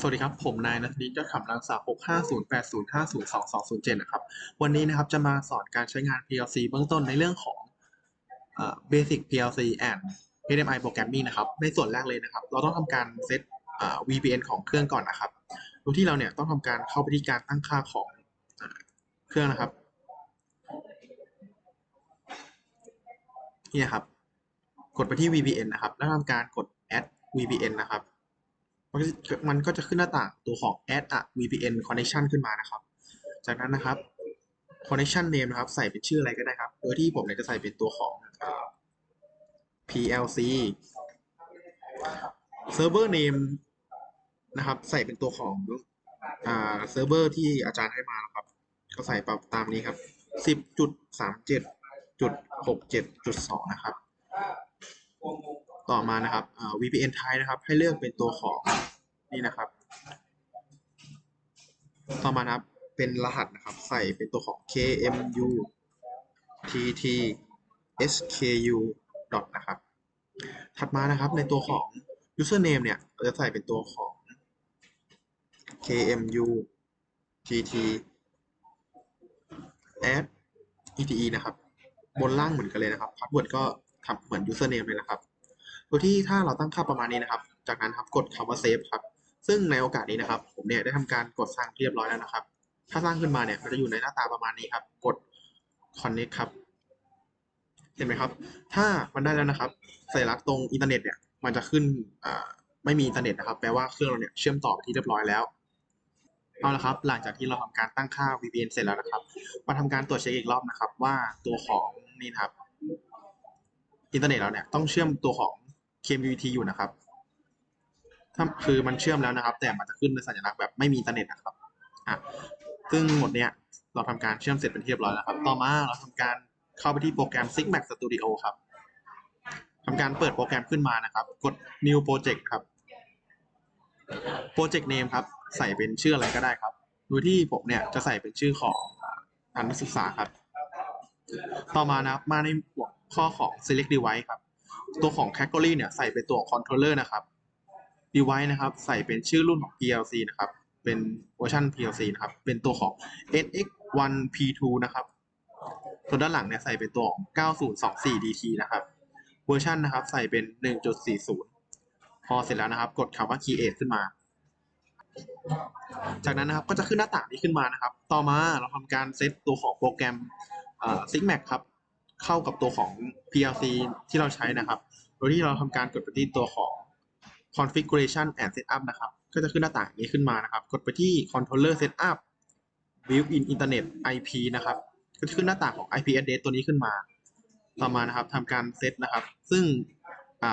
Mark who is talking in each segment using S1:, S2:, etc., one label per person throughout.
S1: สวัสดีครับ ผมนายนัทนิตยอดขำรังสา65080502207 นะครับ วันนี้นะครับจะมาสอนการใช้งาน PLC เบื้องต้นในเรื่องของเอ่อ Basic PLC and HDMI Programming นะครับ ในส่วนแรกเลยนะครับ เราต้องทำการเซตอ่า VPN ของเครื่องก่อนนะครับ โดยที่เราเนี่ยต้องทำการเข้าไปที่การตั้งค่าของเครื่องนะครับ นี่นะครับ กดไปที่ VPN นะครับ แล้วทำการกด add VPN นะครับ มันก็จะขึ้นหน้าต่างตัวของ add a VPN connection ขึ้นมานะครับ จากนั้นนะครับ connection name นะครับ ใส่เป็นชื่ออะไรก็ได้ครับ โดยที่ผมเนี่ยจะใส่เป็นตัวของ PLC server name นะครับ ใส่เป็นตัวของอ่า server ที่อาจารย์ให้มานะครับ ก็ใส่ปรับตามนี้ครับ10.37.67.2นะครับ ต่อมานะครับ VPN type นะครับ ให้เลือกเป็นตัวของนี่นะครับ ต่อมานะครับเป็นรหัสนะครับ ใส่เป็นตัวของ KMU TT SKU dot นะครับ ถัดมานะครับในตัวของ username เนี่ยเราจะใส่เป็นตัวของ KMU TT add ETE นะครับ บนล่างเหมือนกันเลยนะครับ password ก็ทำเหมือน username เลยนะครับ โดยที่ถ้าเราตั้งค่าประมาณนี้นะครับ จากนั้นครับกดคำว่า save ครับ ซึ่งในโอกาสนี้นะครับ ผมเนี่ยได้ทำการกดสร้างเรียบร้อยแล้วนะครับ ถ้าสร้างขึ้นมาเนี่ยมันจะอยู่ในหน้าตาประมาณนี้ครับ กด connect ครับ เห็นไหมครับ ถ้ามันได้แล้วนะครับสัญลักษณ์ตรงอินเทอร์เน็ตเนี่ย มันจะขึ้นไม่มีอินเทอร์เน็ตนะครับแปลว่าเครื่องเราเนี่ยเชื่อมต่อไปที่เรียบร้อยแล้วเอาละครับหลังจากที่เราทำการตั้งค่า VPN เสร็จแล้วนะครับ มาทำการตรวจเช็คอีกรอบนะครับ ว่าตัวของนี่นครับ อินเทอร์เน็ตเราเนี่ยต้องเชื่อมตัวของ KMUT อยู่นะครับ ถ้าคือมันเชื่อมแล้วนะครับ แต่มันจะขึ้นในสัญลักษณ์แบบไม่มีอินเทอร์เน็ตนะครับอะซึ่งหมดเนี่ยเราทำการเชื่อมเสร็จเป็นที่เรียบร้อยแล้วครับ ต่อมาเราทำการเข้าไปที่โปรแกรม Sigmax Studio ครับทำการเปิดโปรแกรมขึ้นมานะครับ กด New Project ครับ Project Name ครับ ใส่เป็นชื่ออะไรก็ได้ครับ โดยที่ผมเนี่ยจะใส่เป็นชื่อของอ่านักศึกษาครับ ต่อมานะครับมาในหัวข้อของ select device ครับ ตัวของ category เนี่ยใส่เป็นตัวของ controller นะครับ device นะครับ ใส่เป็นชื่อรุ่นของ PLC นะครับ เป็นเวอร์ชัน PLC นะครับ เป็นตัวของ NX1P2 นะครับส่วด้านหลังเนี่ยใส่เป็นตัวของ 9024DT นะครับ เวอร์ชันนะครับ ใส่เป็น 1.40 พอเสร็จแล้วนะครับ กดคำว่า create ขึ้นมา จากนั้นนะครับก็จะขึ้นหน้าต่างนี้ขึ้นมานะครับ ต่อมาเราทำการเซตตัวของโปรแกรม Sigmax ครับ เข้ากับตัวของ PLC ที่เราใช้นะครับ โดยที่เราทำการกดไปที่ตัวของ configuration and setup นะครับ ก็จะขึ้นหน้าต่างนี้ขึ้นมานะครับ กดไปที่ controller setup built-in internet IP นะครับ ก็จะขึ้นหน้าต่างของ IP address ตัวนี้ขึ้นมา ต่อมานะครับทำการเซตนะครับ ซึ่ง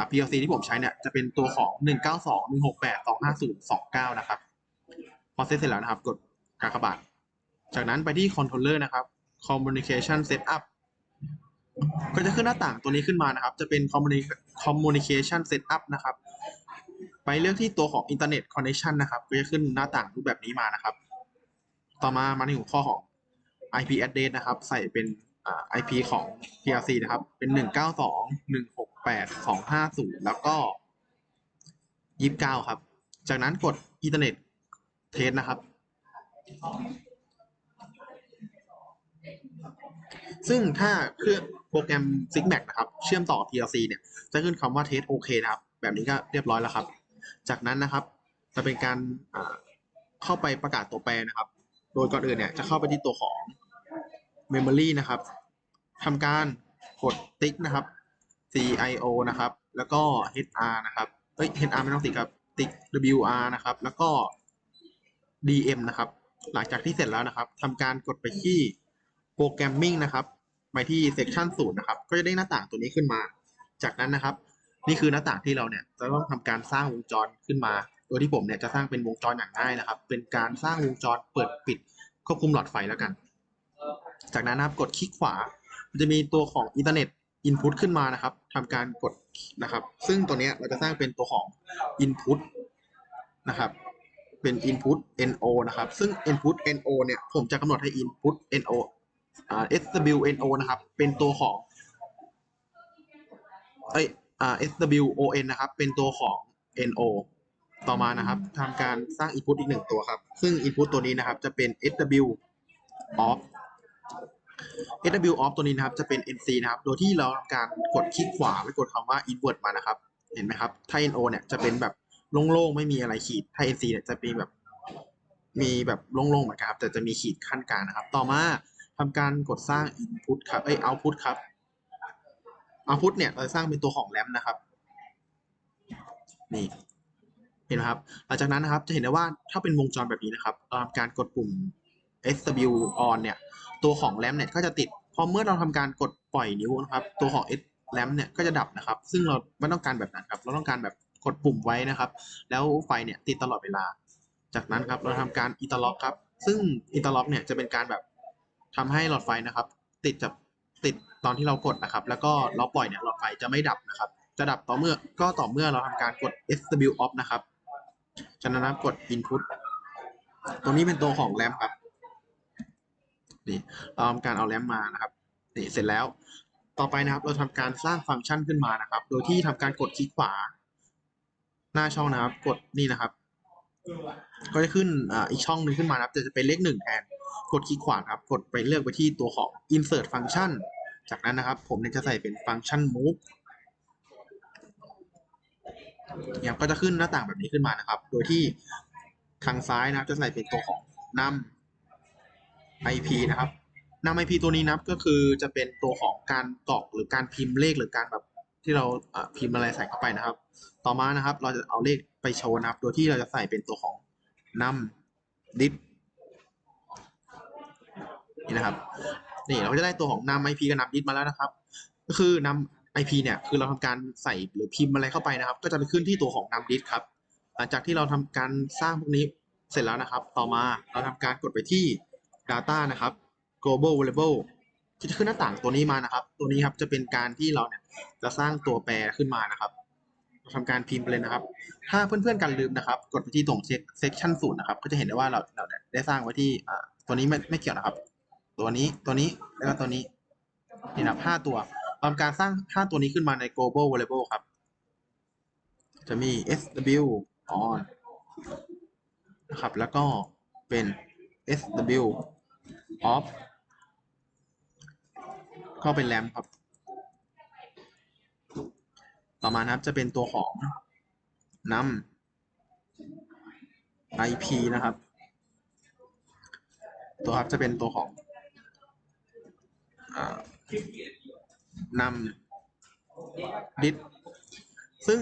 S1: PLC ที่ผมใช้เนี่ยจะเป็นตัวของ 192.168.250.29 นะครับ พอเซตเสร็จแล้วนะครับ กดกากบาท จากนั้นไปที่ controller นะครับ communication setup ก็จะขึ้นหน้าต่างตัวนี้ขึ้นมานะครับ จะเป็น communication setup นะครับ ไปเลือกที่ตัวของ internet connection นะครับ ก็จะขึ้นหน้าต่างรูปแบบนี้มานะครับ ต่อมามาในหัวข้อของ IP address นะครับ ใส่เป็น IP ของ PLC นะครับ เป็น 192.168.250 แล้วก็ 29 ครับ จากนั้นกด internet test นะครับ ซึ่งถ้าเครื่องโปรแกรม Sigmax นะครับ เชื่อมต่อ PLC เนี่ย จะขึ้นคำว่า test OK นะครับ แบบนี้ก็เรียบร้อยแล้วครับ จากนั้นนะครับ จะเป็นการเข้าไปประกาศตัวแปรนะครับ โดยก่อนอื่นเนี่ย จะเข้าไปที่ตัวของ Memory นะครับทำการกดติ๊กนะครับ CIO นะครับ แล้วก็ HR นะครับ เอ้ย HR ไม่ต้องติ๊กครับ ติ๊ก WR นะครับ แล้วก็ DM นะครับ หลังจากที่เสร็จแล้วนะครับทำการกดไปที่ Programming นะครับไปที่ Section 0นะครับ ก็จะได้หน้าต่างตัวนี้ขึ้นมา จากนั้นนะครับ นี่คือหน้าต่างที่เราเนี่ยจะต้องทำการสร้างวงจรขึ้นมา โดยที่ผมเนี่ยจะสร้างเป็นวงจรอย่างง่ายนะครับ เป็นการสร้างวงจรเปิดปิดควบคุมหลอดไฟแล้วกัน จากนั้นนะครับกดคลิกขวา มันจะมีตัวของอินเทอร์เน็ตอินพุตขึ้นมานะครับทำการกดนะครับ ซึ่งตัวเนี้ยเราจะสร้างเป็นตัวของ Input นะครับ เป็น Input NO นะครับ ซึ่ง Input NO เนี่ย ผมจะกำหนดให้ Input NO อ่า SWNO นะครับ เป็นตัวของเอ้ยอ่า SWON นะครับ เป็นตัวของ NO ต่อมานะครับทำการสร้าง input อีกหนึ่งตัวครับ ซึ่ง input ตัวนี้นะครับจะเป็น sw off sw off ตัวนี้นะครับจะเป็น nc นะครับ โดยที่เราทำการกดคลิกขวาไปกดคำว่า invert มานะครับ เห็นไหมครับถ้า no เนี่ยจะเป็นแบบโล่งๆ ไม่มีอะไรขีดถ้า nc เนี่ยจะเป็นแบบมีแบบโล่งๆเหมือนกันครับ แต่จะมีขีดขั้นกลางนะครับ ต่อมา ทำการกดสร้าง input ครับเอ้ย output ครับ output เนี่ย เราจะสร้างเป็นตัวของ lamp นะครับ นี่ เห็นไหมครับ หลังจากนั้นนะครับ จะเห็นได้ว่าถ้าเป็นวงจรแบบนี้นะครับเราทำการกดปุ่ม SW on เนี่ย ตัวของแรมเนี่ยก็จะติด พอเมื่อเราทำการกดปล่อยนิ้วนะครับ ตัวของ S แรมเนี่ยก็จะดับนะครับ ซึ่งเราไม่ต้องการแบบนั้นครับ เราต้องการแบบกดปุ่มไว้นะครับ แล้วไฟเนี่ยติดตลอดเวลา จากนั้นครับ เราทำการอินเตอร์ล็อกครับ ซึ่งอินเตอร์ล็อกเนี่ยจะเป็นการแบบ ทำให้หลอดไฟนะครับ ติดจากติดตอนที่เรากดนะครับ แล้วก็เราปล่อยเนี่ยหลอดไฟจะไม่ดับนะครับ จะดับต่อเมื่อก็ต่อเมื่อเราทำการกด SW off นะครับจากนั้นนะครับกด input ตัวนี้เป็นตัวของแรมครับนี่เราทำการเอาแรมมานะครับนี่เสร็จแล้วต่อไปนะครับ เราทำการสร้างฟังก์ชันขึ้นมานะครับ โดยที่ทำการกดคลิกขวา หน้าช่องนะครับ กดนี่นะครับ ก็จะขึ้นออีกช่องหนึ่งขึ้นมานะครับแต่จะเป็นเลขหนึ่งแทน กดคลิกขวาครับกดไปเลือกไปที่ตัวของ insert function จากนั้นนะครับ ผมเนี่ยจะใส่เป็นฟังก์ชัน move เนี่ยก็จะขึ้นหน้าต่างแบบนี้ขึ้นมานะครับ โดยที่ทางซ้ายนะครับ จะใส่เป็นตัวของนำ IP นะครับนำ IP ตัวนี้นะครับก็คือจะเป็นตัวของการกรอกหรือการพิมพ์เลขหรือการแบบที่เราพิมพ์อะไรใส่เข้าไปนะครับ ต่อมานะครับ เราจะเอาเลขไปโชว์นะครับ โดยที่เราจะใส่เป็นตัวของนำ dit นี่นะครับ นี่เราก็จะได้ตัวของนำ IP กับนำ dit มาแล้วนะครับ ก็คือนำ IP เนี่ยคือเราทำการใส่หรือพิมพ์อะไรเข้าไปนะครับ ก็จะไปขึ้นที่ตัวของนำ dit ครับ หลังจากที่เราทำการสร้างพวกนี้เสร็จแล้วนะครับ ต่อมาเราทำการกดไปที่ data นะครับ global variable ที่จะขึ้นหน้าต่างตัวนี้มานะครับ ตัวนี้ครับจะเป็นการที่เราเนี่ยจะสร้างตัวแปรขึ้นมานะครับเราทำการพิมพ์ไปเลยนะครับ ถ้าเพื่อนๆกันลืมนะครับ กดไปที่ตรงเซกชันศูนย์นะครับ ก็จะเห็นได้ว่าเราเราได้สร้างไว้ที่อ่าตัวนี้ไม่ไม่เกี่ยวนะครับ ตัวนี้ตัวนี้แล้วก็ตัวนี้นี่นับห้าตัวทำการสร้างห้าตัวนี้ขึ้นมาใน global variable ครับ จะมี sw on นะครับ แล้วก็เป็น sw off ก็เป็น lamp ครับ ต่อมานะครับจะเป็นตัวของนำ IP นะครับ ตัวครับจะเป็นตัวของ นำ dit ซึ่ง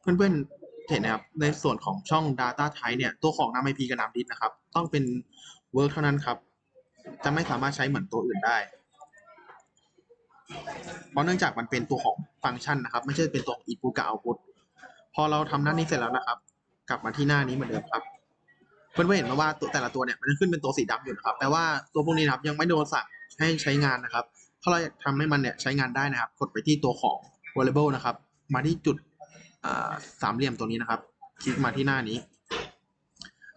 S1: เพื่อนๆเห็นนะครับ ในส่วนของช่อง data type เนี่ย ตัวของนำ IP กับนำ dit นะครับ ต้องเป็น work เท่านั้นครับ จะไม่สามารถใช้เหมือนตัวอื่นได้เพราะเนื่องจากมันเป็นตัวของฟังก์ชันนะครับ ไม่ใช่เป็นตัวอง input กับ output พอเราทำหน้านี้เสร็จแล้วนะครับ กลับมาที่หน้านี้เหมือนเดิมครับ เพื่อนๆเห็นไหมว่าตัวแต่ละตัวเนี่ยมันจะขึ้นเป็นตัวสีดำอยู่นะครับแปลว่าตัวพวกนี้นะครับยังไม่โดนสั่งให้ใช้งานนะครับ ถ้าเราอยากทำให้มันเนี่ยใช้งานได้นะครับ กดไปที่ตัวของ variable นะครับ มาที่จุดสามเหลี่ยมตัวนี้นะครับ คลิกมาที่หน้านี้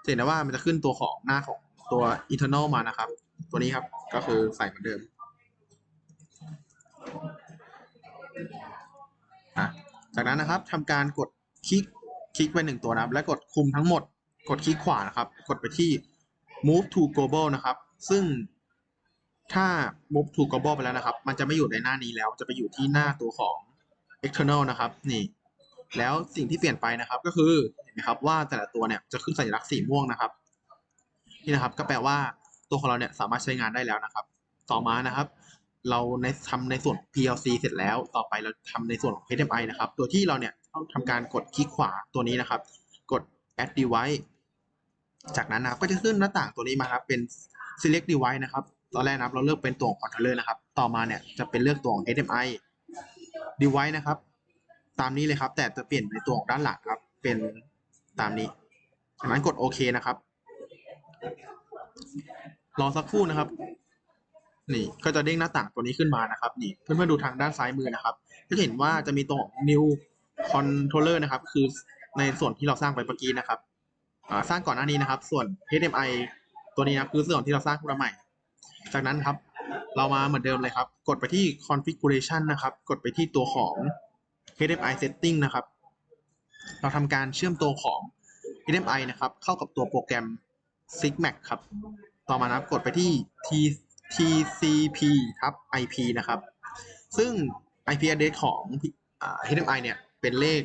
S1: เห็นได้ว่ามันจะขึ้นตัวของหน้าของตัว internal มานะครับ ตัวนี้ครับก็คือใส่เหมือนเดิมจากนั้นนะครับทำการกดคลิกคลิกไปหนึ่งตัวนะครับ และกดคุมทั้งหมด กดคลิกขวานะครับ กดไปที่ move to global นะครับ ซึ่งถ้า move to global ไปแล้วนะครับ มันจะไม่อยู่ในหน้านี้แล้ว จะไปอยู่ที่หน้าตัวของ external นะครับ นี่ แล้วสิ่งที่เปลี่ยนไปนะครับก็คือเห็นไหมครับว่าแต่ละตัวเนี่ยจะขึ้นสัญลักษณ์สีม่วงนะครับนี่นะครับก็แปลว่าตัวของเราเนี่ยสามารถใช้งานได้แล้วนะครับ ต่อมานะครับ เราในทำในส่วน PLC เสร็จแล้ว ต่อไปเราทำในส่วนของ HMI นะครับโดยที่เราเนี่ยต้องทำการกดคลิกขวาตัวนี้นะครับ กด add device จากนั้นนะครับก็จะขึ้นหน้าต่างตัวนี้มาครับเป็น select device นะครับ ตอนแรกนะครับเราเลือกเป็นตัวของ controller นะครับ ต่อมาเนี่ยจะเป็นเลือกตัวของ HMI device นะครับ ตามนี้เลยครับ แต่จะเปลี่ยนในตัวของด้านหลังครับ เป็นตามนี้จากนั้นกดโอเคนะครับ รอสักครู่นะครับ นี่ก็จะเด้งหน้าต่างตัวนี้ขึ้นมานะครับ นี่เพื่อนๆดูทางด้านซ้ายมือนะครับก็จะเห็นว่าจะมีตัวของ new controller นะครับ คือ ในส่วนที่เราสร้างไปเมื่อกี้นะครับสร้างก่อนหน้านี้นะครับ ส่วน HMI ตัวนี้นะคือส่วนที่เราสร้างขึ้นมาใหม่ จากนั้นครับ เรามาเหมือนเดิมเลยครับ กดไปที่ configuration นะครับ กดไปที่ตัวของ HMI setting นะครับ เราทำการเชื่อมตัวของ HDMI นะครับ เข้ากับตัวโปรแกรม Sigmax ครับ ต่อมานะครับกดไปที่ T TCP ทับ IP นะครับ ซึ่ง IP address ของ HDMI เนี่ย เป็นเลข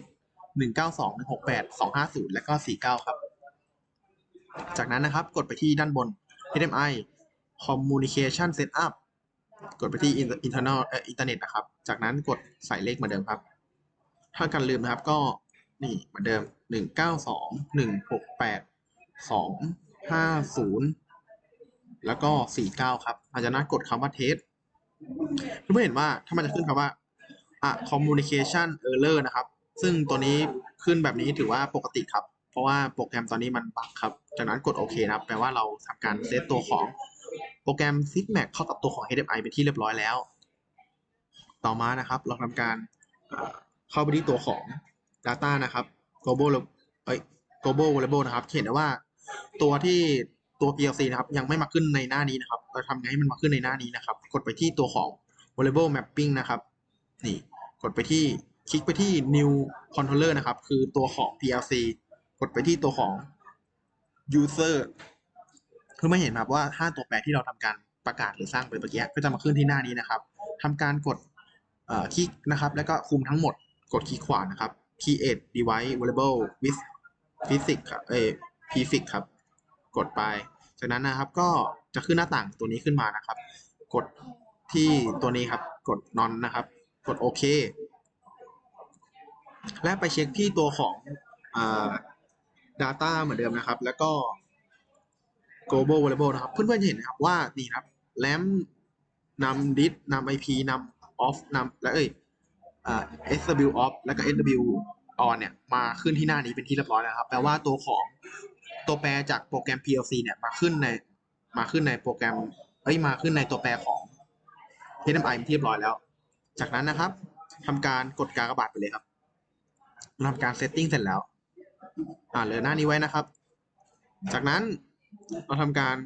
S1: 192.168.250แปดสองห้าศูนย์และก็49ครับ จากนั้นนะครับกดไปที่ด้านบน HDMI Communication Setup กดไปที่ internal เอ่อ internet นะครับ จากนั้นกดใส่เลขเหมือนเดิมครับ ถ้ากันลืมนะครับก็นี่เหมือนเดิม192.168.250แล้วก็49ครับอาจจะน่ากดคำว่า test เพื่อนเห็นว่าถ้ามันจะขึ้นคำว่าอะ communication error นะครับ ซึ่งตัวนี้ขึ้นแบบนี้ถือว่าปกติครับ เพราะว่าโปรแกรมตอนนี้มันบั๊กครับ จากนั้นกดโอเคนะครับ แปลว่าเราทำการเซตตัวของโปรแกรม Sigmax เข้ากับตัวของ hdi เป็นที่เรียบร้อยแล้ว ต่อมานะครับ เราทำการเอ่อเข้าไปที่ตัวของ Data นะครับ global เอ้ย global variable นะครับ เห็นได้ว่าตัวที่ตัว PLC นะครับ ยังไม่มาขึ้นในหน้านี้นะครับ เราทำไงให้มันมาขึ้นในหน้านี้นะครับ กดไปที่ตัวของ variable mapping นะครับ นี่ กดไปที่ คลิกไปที่ new controller นะครับ คือตัวของ PLC กดไปที่ตัวของ user เพื่อไม่เห็นครับว่าถ้าตัวแปรที่เราทำการประกาศหรือสร้างไปเมื่อกี้ก็จะมาขึ้นที่หน้านี้นะครับทำการกดคลิกนะครับ แล้วก็คุมทั้งหมดกดคลิกขวานะครับ create device variable with physics ครับเอ้ย prefix ครับ กดไป จากนั้นนะครับก็จะขึ้นหน้าต่างตัวนี้ขึ้นมานะครับ กดที่ตัวนี้ครับ กด non นะครับ กดโอเค และไปเช็คที่ตัวของอ่า data เหมือนเดิมนะครับ แล้วก็ global variable นะครับ เพื่อนๆจะเห็นนะครับว่านี่นะครับ lamp นำ dis นำ ip นำ off นำและเอ้ยอ่า sw off แล้วก็ sw on เนี่ย มาขึ้นที่หน้านี้เป็นที่เรียบร้อยแล้วครับ แปลว่าตัวของตัวแปรจากโปรแกรม PLC เนี่ย มาขึ้นในมาขึ้นในโปรแกรมเอ้ยมาขึ้นในตัวแปรของ HMI เป็นที่เรียบร้อยแล้ว จากนั้นนะครับทำการกดกากระบาทไปเลยครับ ทำการเซตติ้งเสร็จแล้ว อ่าเหลือหน้านี้ไว้นะครับ จากนั้นเราทำการ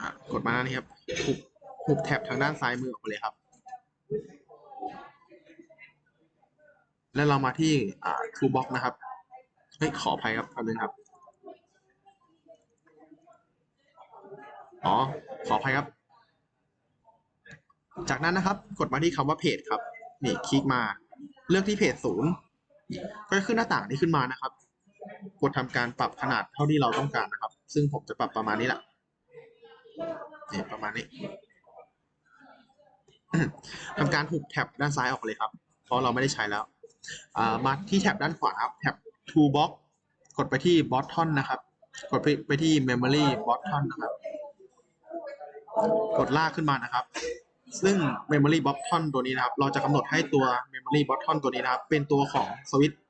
S1: อ่ากดมาหน้านี้ครับหุบหุบแท็บทางด้านซ้ายมือออกไปเลยครับ แล้วเรามาที่อ่า Toolbox นะครับเฮ้ยขออภัยครับแป๊บนึงครับ อ๋อ ขออภัยครับ จากนั้นนะครับ กดมาที่คำว่าเพจครับ นี่คลิกมา เลือกที่เพจศูนย์ ก็จะขึ้นหน้าต่างนี้ขึ้นมานะครับ กดทำการปรับขนาดเท่าที่เราต้องการนะครับ ซึ่งผมจะปรับประมาณนี้แหละเนี่ยประมาณนี้ทำการหุบแท็บด้านซ้ายออกเลยครับ เพราะเราไม่ได้ใช้แล้วอ่ามาที่แท็บด้านขวาครับแท็บ toolbox กดไปที่ button นะครับ กดไปไปที่ memory button นะครับ กดลากขึ้นมานะครับ ซึ่ง memory button ตัวนี้นะครับ เราจะกำหนดให้ตัว memory button ตัวนี้นะครับ เป็นตัวของสวิตช์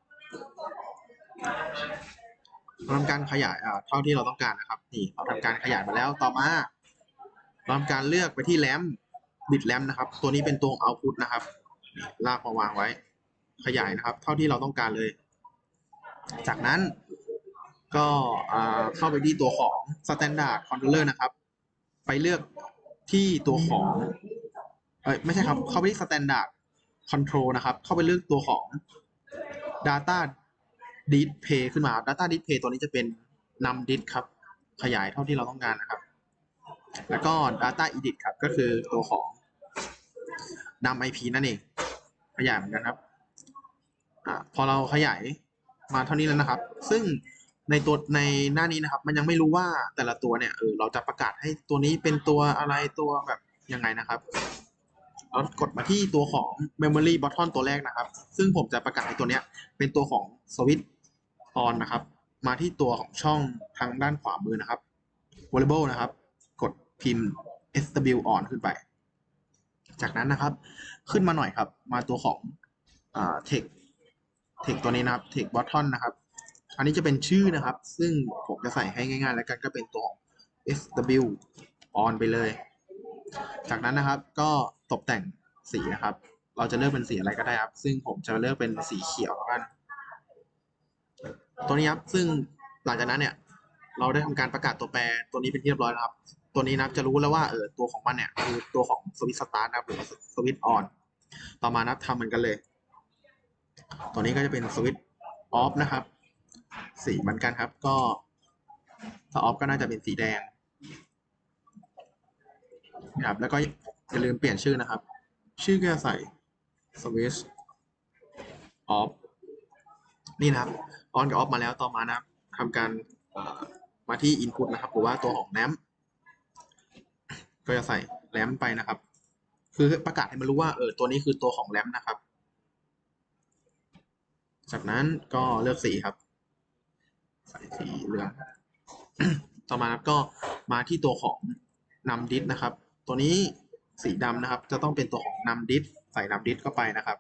S1: ทำการขยายอ่าเท่าที่เราต้องการนะครับนี่เราทำการขยายมาแล้วต่อมาเราทำการเลือกไปที่แรมบิดแรมนะครับ ตัวนี้เป็นตัว output นะครับนี่ลากมาวางไว้ ขยายนะครับ เท่าที่เราต้องการเลย จากนั้นก็อ่าเข้าไปที่ตัวของ standard controller นะครับ ไปเลือกที่ตัวของ เอ้ยไม่ใช่ครับ เข้าไปที่ standard control นะครับ เข้าไปเลือกตัวของ data display ขึ้นมา data display ตัวนี้จะเป็นนำ disk ครับ ขยายเท่าที่เราต้องการนะครับ แล้วก็ data edit ครับ ก็คือตัวของนำ IP นั่นเอง ขยายเหมือนกันครับอพอเราขยายมาเท่านี้แล้วนะครับ ซึ่งในตัวในหน้านี้นะครับ มันยังไม่รู้ว่าแต่ละตัวเนี่ยเออเราจะประกาศให้ตัวนี้เป็นตัวอะไรตัวแบบยังไงนะครับ เรากดมาที่ตัวของ memory button ตัวแรกนะครับ ซึ่งผมจะประกาศให้ตัวเนี้ยเป็นตัวของ switch on นะครับ มาที่ตัวของช่องทางด้านขวามือนะครับ variable นะครับ กดพิมพ์ sw on ขึ้นไป จากนั้นนะครับ ขึ้นมาหน่อยครับ มาตัวของอ่า text text ตัวนี้นะครับ text button นะครับ อันนี้จะเป็นชื่อนะครับ ซึ่งผมจะใส่ให้ง่ายๆ แล้วกันก็เป็นตัวของ sw on ไปเลย จากนั้นนะครับก็ ตกแต่งสีนะครับ เราจะเลือกเป็นสีอะไรก็ได้ครับ ซึ่งผมจะเลือกเป็นสีเขียวแล้วกันตัวนี้ครับ ซึ่งหลังจากนั้นเนี่ย เราได้ทำการประกาศตัวแปรตัวนี้เป็นที่เรียบร้อยแล้วครับ ตัวนี้นะครับจะรู้แล้วว่าเออตัวของมันเนี่ยคือตัวของสวิตสตาร์ทนะครับหรือสวิตออนต่อมานับทำเหมือนกันเลย ตัวนี้ก็จะเป็นสวิตออฟนะครับ สีเหมือนกันครับ ก็ถ้าออฟก็น่าจะเป็นสีแดงนะครับแล้วก็ อย่าลืมเปลี่ยนชื่อนะครับ ชื่อก็จะใส่ switch off นี่นะครับ on กับ off มาแล้วต่อมานะครับทำการมาที่ input นะครับ หรือว่าตัวของ lamp ก็จะใส่ lamp ไปนะครับ คือประกาศให้มันรู้ว่าเออตัวนี้คือตัวของ lamp นะครับ จากนั้นก็เลือกสีครับ ใส่สีเหลืองต่อมาครับก็มาที่ตัวของนำดิสนะครับ ตัวนี้ สีดำนะครับ จะต้องเป็นตัวของนำดิสใส่นำดิสเข้าไปนะครับ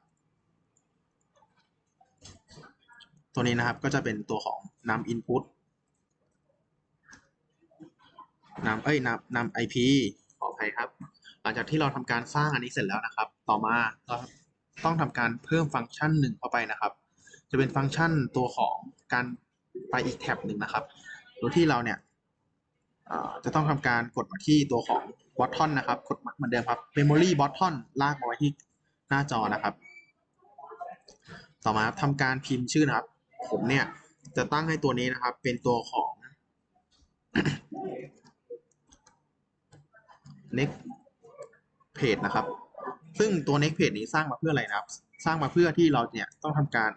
S1: ตัวนี้นะครับก็จะเป็นตัวของนำอินพุตนำเอ้ยนำนำไอพีขออภัยครับ หลังจากที่เราทำการสร้างอันนี้เสร็จแล้วนะครับ ต่อมาเราต้องทำการเพิ่มฟังก์ชันหนึ่งเข้าไปนะครับ จะเป็นฟังก์ชันตัวของการไปอีกแท็บหนึ่งนะครับ โดยที่เราเนี่ยจะต้องทำการกดมาที่ตัวของ button นะครับกดเหมือนเดิมครับ memory button ลากมาไว้ที่หน้าจอนะครับ ต่อมาครับทำการพิมพ์ชื่อนะครับ ผมเนี่ยจะตั้งให้ตัวนี้นะครับ เป็นตัวของ next page นะครับ ซึ่งตัว next page นี้สร้างมาเพื่ออะไรนะครับ สร้างมาเพื่อที่เราเนี่ยต้องทำการ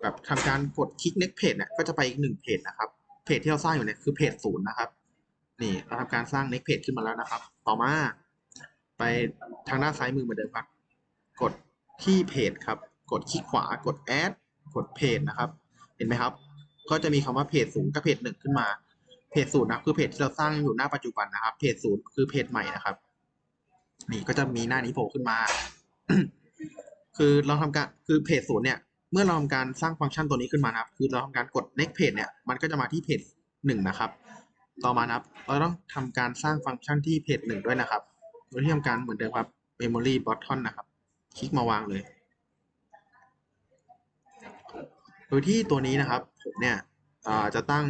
S1: แบบทำการกดคลิก next page เนี่ยก็จะไปอีกหนึ่งเพจนะครับ เพจที่เราสร้างอยู่เนี่ยคือเพจศูนย์นะครับ นี่เราทำการสร้าง next page ขึ้นมาแล้วนะครับ ต่อมา ไปทางด้านซ้ายมือเหมือนเดิมครับ กดที่เพจครับ กดคลิกขวากด add กดเพจนะครับ เห็นไหมครับ ก็จะมีคำว่าเพจศูนย์กับเพจหนึ่งขึ้นมา เพจศูนย์นะคือเพจที่เราสร้างอยู่หน้าปัจจุบันนะครับ เพจศูนย์คือเพจใหม่นะครับ นี่ก็จะมีหน้านี้โผล่ขึ้นมา คือเราทำการ คือเพจศูนย์เนี่ย เมื่อเราทำการสร้างฟังก์ชันตัวนี้ขึ้นมานะครับ คือเราทำการกด next page เนี่ย มันก็จะมาที่เพจหนึ่งนะครับ ต่อมานะครับ เราต้องทำการสร้างฟังก์ชันที่เพจหนึ่งด้วยนะครับโดยที่ทำการเหมือนเดิมครับ memory button นะครับ คลิกมาวางเลย โดยที่ตัวนี้นะครับผมเนี่ยจะตั้ง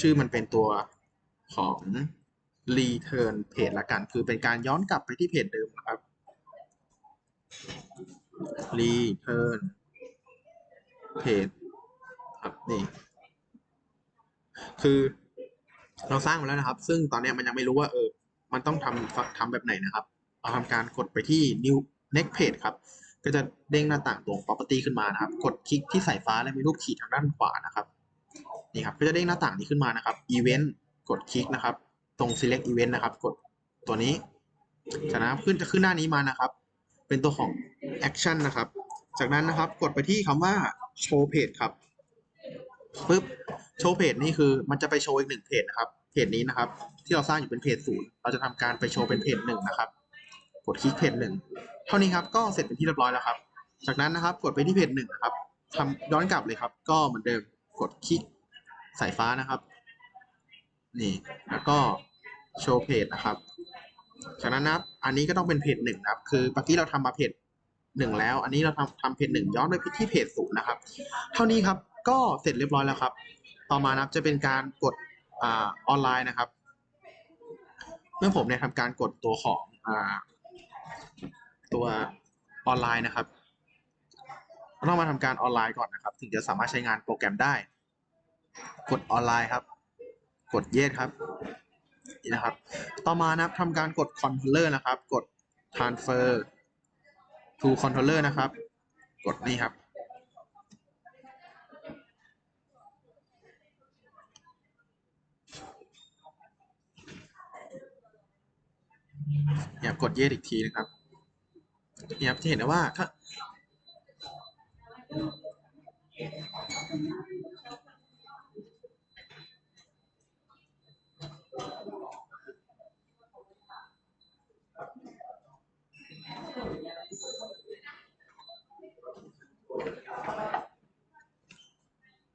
S1: ชื่อมันเป็นตัวของ return page ละกัน คือเป็นการย้อนกลับไปที่เพจเดิมนะครับ return page ครับนี่คือ เราสร้างมาแล้วนะครับ ซึ่งตอนนี้มันยังไม่รู้ว่าเออ มันต้องทำทำแบบไหนนะครับ เราทำการกดไปที่ new next page ครับ ก็จะเด้งหน้าต่างตรง property ขึ้นมานะครับ กดคลิกที่สายฟ้าและมีรูปขีดทางด้านขวานะครับ นี่ครับ ก็จะเด้งหน้าต่างนี้ขึ้นมานะครับ event กดคลิกนะครับ ตรง select event นะครับ กดตัวนี้จากนั้นขึ้นจะขึ้นหน้านี้มานะครับ เป็นตัวของ action นะครับ จากนั้นนะครับ กดไปที่คำว่า show page ครับ ปึ๊บโชว์เพจนี่คือมันจะไปโชว์อีกหนึ่งเพจนะครับเพจนี้นะครับ ที่เราสร้างอยู่เป็นเพจศูนย์เราจะทำการไปโชว์เป็นเพจหนึ่งนะครับ กดคลิกเพจหนึ่งเท่านี้ครับก็เสร็จเป็นที่เรียบร้อยแล้วครับ จากนั้นนะครับ กดไปที่เพจหนึ่งนะครับทำย้อนกลับเลยครับ ก็เหมือนเดิมกดคลิกสายฟ้านะครับ นี่แล้วก็โชว์เพจนะครับ จากนั้นนะครับ อันนี้ก็ต้องเป็นเพจหนึ่งนะครับ คือเมื่อกี้เราทำมาเพจหนึ่งแล้ว อันนี้เราทำทำเพจหนึ่งย้อนไปที่เพจศูนย์นะครับ เท่านี้ครับ ก็เสร็จเรียบร้อยแล้วครับ ต่อมานะครับจะเป็นการกดอออนไลน์นะครับ เมื่อผมเนี่ยทำการกดตัวของอตัวออนไลน์นะครับต้องมาทำการออนไลน์ก่อนนะครับ ถึงจะสามารถใช้งานโปรแกรมได้ กดออนไลน์ครับ กดเยสครับนี่นะครับ ต่อมานะครับทำการกด controller นะครับ กด transfer to controller นะครับ กดนี่ครับ เนี่ยกดเยสอีกทีนะครับเนี่ยครับจะเห็นได้ว่าถ้า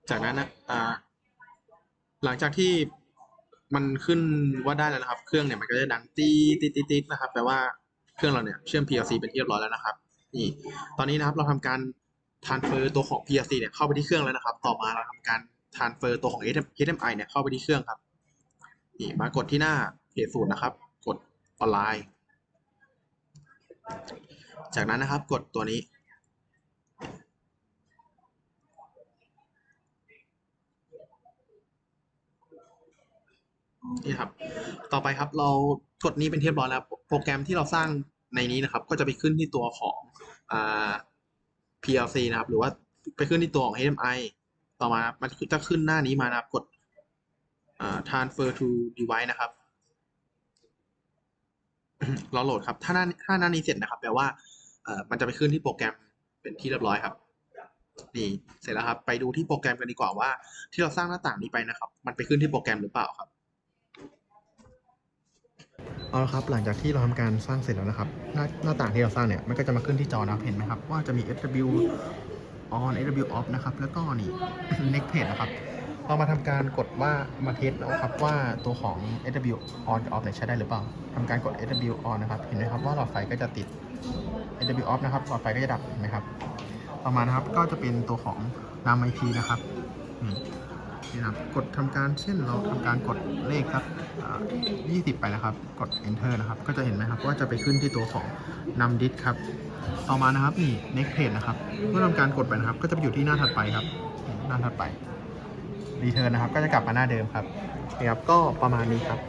S1: จากนั้นนะหลังจากที่ มันขึ้นว่าได้แล้วนะครับ เครื่องเนี่ยมันก็จะดังตีติดติดติดนะครับแปลว่าเครื่องเราเนี่ยเชื่อม PLC เป็นที่เรียบร้อยแล้วนะครับนี่ตอนนี้นะครับเราทำการ transfer ตัวของ PLC เนี่ยเข้าไปที่เครื่องแล้วนะครับ ต่อมาเราทำการ transfer ตัวของ HMI เนี่ยเข้าไปที่เครื่องครับนี่มากดที่หน้าเพจศูนย์นะครับ กดออนไลน์ จากนั้นนะครับกดตัวนี้ นี่ครับ ต่อไปครับเรากดนี้เป็นที่เรียบร้อยแล้ว โปรแกรมที่เราสร้างในนี้นะครับ ก็จะไปขึ้นที่ตัวของอ่า PLC นะครับ หรือว่าไปขึ้นที่ตัวของ HMI ต่อมา มันจะขึ้นหน้านี้มานะครับ กดอ่า transfer to device นะครับรอโหลดครับ ถ้าหน้าถ้าหน้านี้เสร็จนะครับ แปลว่าเอ่อมันจะไปขึ้นที่โปรแกรมเป็นที่เรียบร้อยครับ นี่ เสร็จแล้วครับ ไปดูที่โปรแกรมกันดีกว่าว่า ที่เราสร้างหน้าต่างนี้ไปนะครับ มันไปขึ้นที่โปรแกรมหรือเปล่าครับ เอาละครับหลังจากที่เราทำการสร้างเสร็จแล้วนะครับ หน้าหน้าต่างที่เราสร้างเนี่ยมันก็จะมาขึ้นที่จอนะครับเห็นไหมครับว่าจะมี SW on SW off นะครับแล้วก็นี่ next page นะครับเรามาทำการกดว่ามาเทสนะครับว่าตัวของ SW on กับ off เนี่ยใช้ได้หรือเปล่าทำการกด SW on นะครับเห็นไหมครับว่าหลอดไฟก็จะติด SW off นะครับหลอดไฟก็จะดับเห็นไหมครับ ต่อมานะครับก็จะเป็นตัวของนาม IP นะครับอืม นี่นะครับ กดทำการเช่นเราทำการกดเลขครับอ่า20ไปนะครับ กด enter นะครับ ก็จะเห็นไหมครับว่าจะไปขึ้นที่ตัวของนำดิสครับ ต่อมานะครับนี่ next page นะครับ เมื่อทำการกดไปนะครับ ก็จะไปอยู่ที่หน้าถัดไปครับ หน้าถัดไป return นะครับ ก็จะกลับมาหน้าเดิมครับนี่ครับ ก็ประมาณนี้ครับ